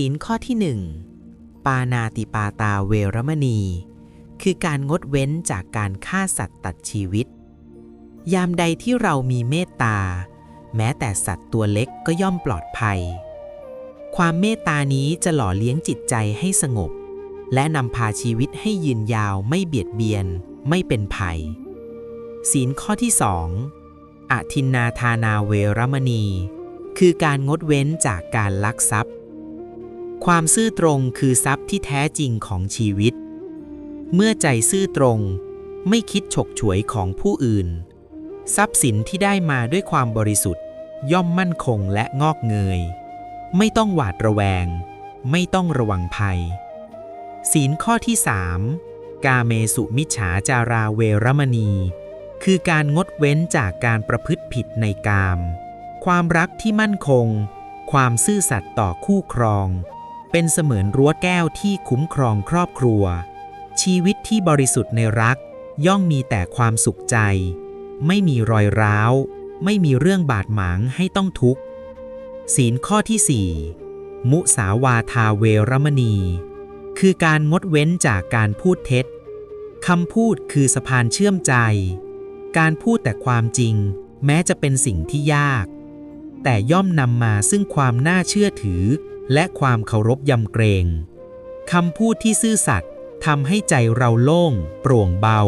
ศีลข้อที่หนึ่งปานาติปาตาเวรมณี คือการงดเว้นจากการฆ่าสัตว์ตัดชีวิต ยามใดที่เรามีเมตตา แม้แต่สัตว์ตัวเล็กก็ย่อมปลอดภัย ความเมตตานี้จะหล่อเลี้ยงจิตใจให้สงบ และนำพาชีวิตให้ยืนยาวไม่เบียดเบียน ไม่เป็นภัย ศีลข้อที่สองอทินนาทานาเวรมณี คือการงดเว้นจากการลักทรัพย์ ความซื่อตรงคือทรัพย์ที่แท้จริงของชีวิต เมื่อใจซื่อตรง ไม่คิดฉกฉวยของผู้อื่น ทรัพย์สินที่ได้มาด้วยความบริสุทธิ์ ย่อมมั่นคงและงอกเงย ไม่ต้องหวาดระแวง ไม่ต้องระวังภัย ศีลข้อที่สามกาเมสุมิจฉาจาราเวรมณี คือการงดเว้นจากการประพฤติผิดในกาม ความรักที่มั่นคง ความซื่อสัตย์ต่อคู่ครอง เป็นเสมือนรั้วแก้วที่คุ้มครองครอบครัว ชีวิตที่บริสุทธิ์ในรัก ย่อมมีแต่ความสุขใจ ไม่มีรอยร้าว ไม่มีเรื่องบาดหมางให้ต้องทุกข์ ศีลข้อที่ 4 มุสาวาทาเวรมณี คือการงดเว้นจากการพูดเท็จคำพูดคือสะพานเชื่อมใจ การพูดแต่ความจริง แม้จะเป็นสิ่งที่ยาก แต่ย่อมนำมาซึ่งความน่าเชื่อถือ และความเคารพยำเกรงคำพูดที่ซื่อสัตย์ทำให้ใจเราโล่ง โปร่งเบา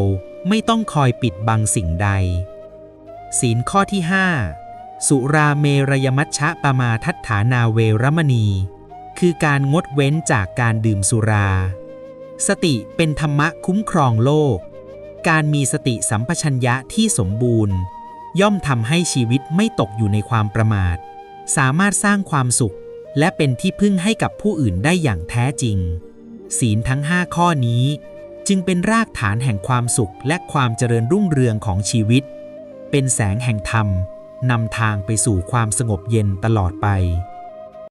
ไม่ต้องคอยปิดบังสิ่งใด ศีลข้อที่ 5 สุราเมรยมัชชะปมาทัฏฐานาเวรมณี คือการงดเว้นจากการดื่มสุรา สติเป็นธรรมะคุ้มครองโลก การมีสติสัมปชัญญะที่สมบูรณ์ ย่อมทำให้ชีวิตไม่ตกอยู่ในความประมาท สามารถสร้างความสุข และเป็นที่พึ่งให้กับผู้อื่นได้อย่างแท้จริง ศีลทั้ง 5 ข้อนี้ จึงเป็นรากฐานแห่งความสุขและความเจริญรุ่งเรืองของชีวิต เป็นแสงแห่งธรรมนำทางไปสู่ความสงบเย็นตลอดไป